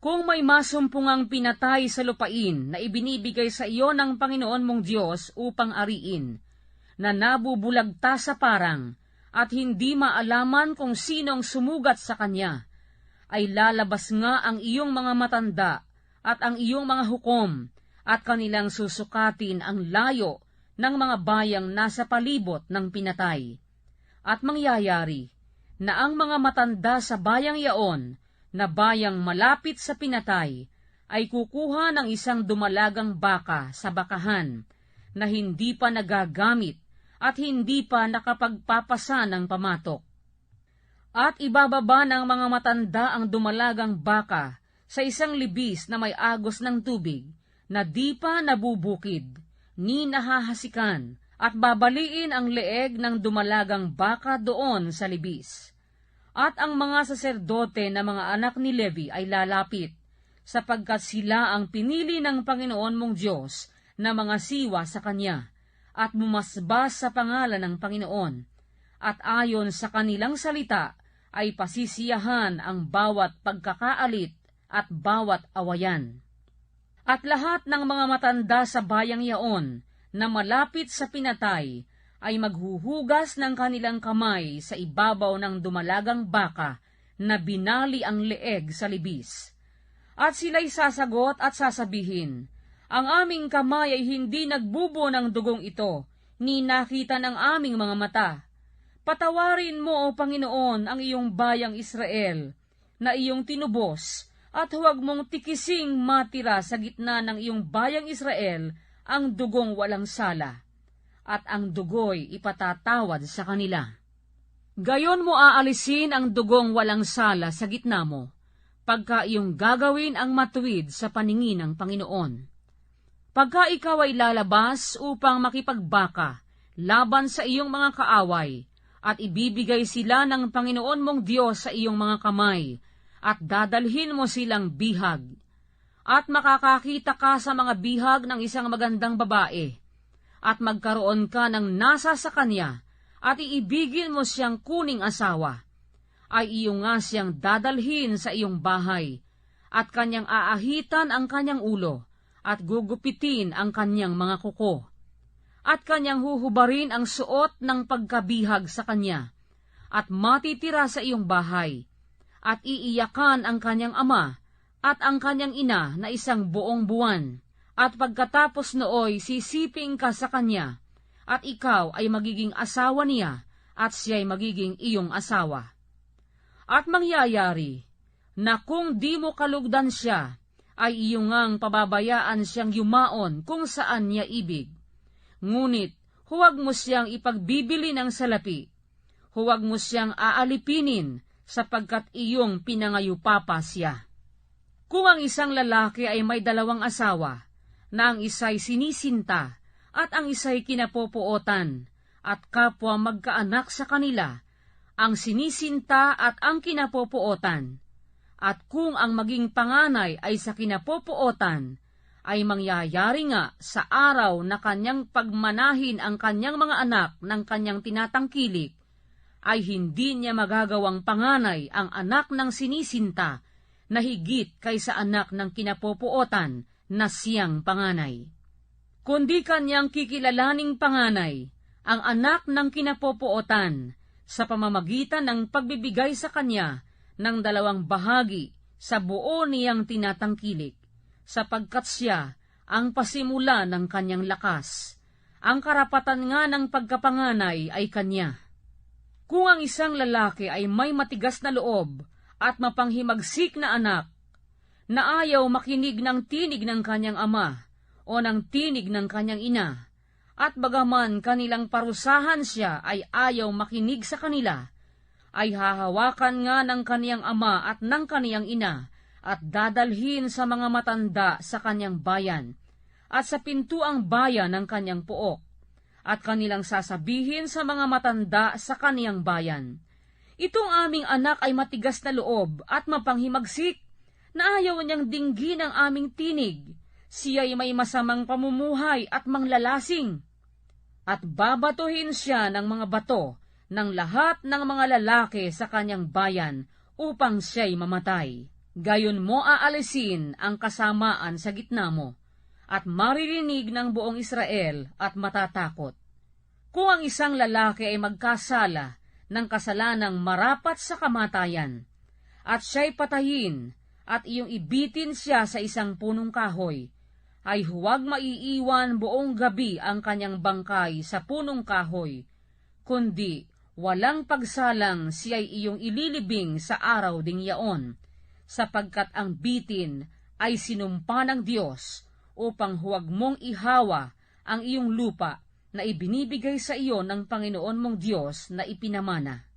Kung may masumpungang pinatay sa lupain na ibinibigay sa iyo ng Panginoon mong Diyos upang ariin, na nabubulagta sa parang, at hindi maalaman kung sinong sumugat sa kanya, ay lalabas nga ang iyong mga matanda at ang iyong mga hukom, at kanilang susukatin ang layo ng mga bayang nasa palibot ng pinatay. At mangyayari na ang mga matanda sa bayang yaon na bayang malapit sa pinatay ay kukuha ng isang dumalagang baka sa bakahan na hindi pa nagagamit at hindi pa nakapagpapasa ng pamatok. At ibababa ng mga matanda ang dumalagang baka sa isang libis na may agos ng tubig na di pa nabubukid, ni nahahasikan, at babaliin ang leeg ng dumalagang baka doon sa libis at ang mga saserdote na mga anak ni Levi ay lalapit, sapagkat sila ang pinili ng Panginoon mong Diyos na mga siwa sa Kanya, at bumasbas sa pangalan ng Panginoon. At ayon sa kanilang salita, ay pasisiyahan ang bawat pagkakaalit at bawat awayan. At lahat ng mga matanda sa bayang yaon na malapit sa pinatay ay maghuhugas ng kanilang kamay sa ibabaw ng dumalagang baka na binali ang leeg sa libis. At sila'y sasagot at sasabihin, Ang aming kamay ay hindi nagbubo ng dugong ito, ni nakita ng aming mga mata. Patawarin mo, O Panginoon, ang iyong bayang Israel, na iyong tinubos, at huwag mong tikising matira sa gitna ng iyong bayang Israel ang dugong walang sala at ang dugo'y ipatatawad sa kanila. Gayon mo aalisin ang dugong walang sala sa gitna mo, pagka iyong gagawin ang matuwid sa paningin ng Panginoon. Pagka ikaw ay lalabas upang makipagbaka, laban sa iyong mga kaaway, at ibibigay sila ng Panginoon mong Diyos sa iyong mga kamay, at dadalhin mo silang bihag. At makakakita ka sa mga bihag ng isang magandang babae, at magkaroon ka ng nasa sa kanya at iibigin mo siyang kuning asawa, ay iyo nga siyang dadalhin sa iyong bahay at kanyang aahitan ang kanyang ulo at gugupitin ang kanyang mga kuko. At kanyang huhubarin ang suot ng pagkabihag sa kanya at matitira sa iyong bahay at iiyakan ang kanyang ama at ang kanyang ina na isang buong buwan at pagkatapos nooy sisiping ka sa kanya, at ikaw ay magiging asawa niya, at siya'y magiging iyong asawa. At mangyayari, na kung di mo kalugdan siya, ay iyong ngang pababayaan siyang yumaon kung saan niya ibig. Ngunit, huwag mo siyang ipagbibili ng salapi. Huwag mo siyang aalipinin, sapagkat iyong pinangayupapa siya. Kung ang isang lalaki ay may dalawang asawa, na ang isa'y sinisinta at ang isa'y kinapopuotan at kapwa magkaanak sa kanila, ang sinisinta at ang kinapopuotan. At kung ang maging panganay ay sa kinapopuotan, ay mangyayari nga sa araw na kanyang pagmanahin ang kanyang mga anak ng kanyang tinatangkilik, ay hindi niya magagawang panganay ang anak ng sinisinta na higit kaysa anak ng kinapopuotan na siyang panganay. Kundi kanyang kikilalaning panganay, ang anak ng kinapopuotan, sa pamamagitan ng pagbibigay sa kanya ng dalawang bahagi sa buo niyang tinatangkilik, sapagkat siya ang pasimula ng kanyang lakas. Ang karapatan nga ng pagkapanganay ay kanya. Kung ang isang lalaki ay may matigas na loob at mapanghimagsik na anak, na ayaw makinig ng tinig ng kanyang ama o ng tinig ng kanyang ina, at bagaman kanilang parusahan siya ay ayaw makinig sa kanila, ay hahawakan nga ng kaniyang ama at ng kaniyang ina, at dadalhin sa mga matanda sa kanyang bayan, at sa pintuang bayan ng kanyang puok, at kanilang sasabihin sa mga matanda sa kaniyang bayan, Itong aming anak ay matigas na loob at mapanghimagsik, na ayaw niyang dinggin ang aming tinig. Siya'y may masamang pamumuhay at manglalasing. At babatuhin siya ng mga bato ng lahat ng mga lalaki sa kanyang bayan upang siya'y mamatay. gayon mo aalisin ang kasamaan sa gitna mo, at maririnig ng buong Israel at matatakot. Kung ang isang lalaki ay magkasala ng kasalanang marapat sa kamatayan, at siya'y patayin, at iyong ibitin siya sa isang punong kahoy, ay huwag maiiwan buong gabi ang kanyang bangkay sa punong kahoy, kundi walang pagsalang siya'y iyong ililibing sa araw ding yaon, sapagkat ang bitin ay sinumpa ng Diyos upang huwag mong ihawa ang iyong lupa na ibinibigay sa iyo ng Panginoon mong Diyos na ipinamana.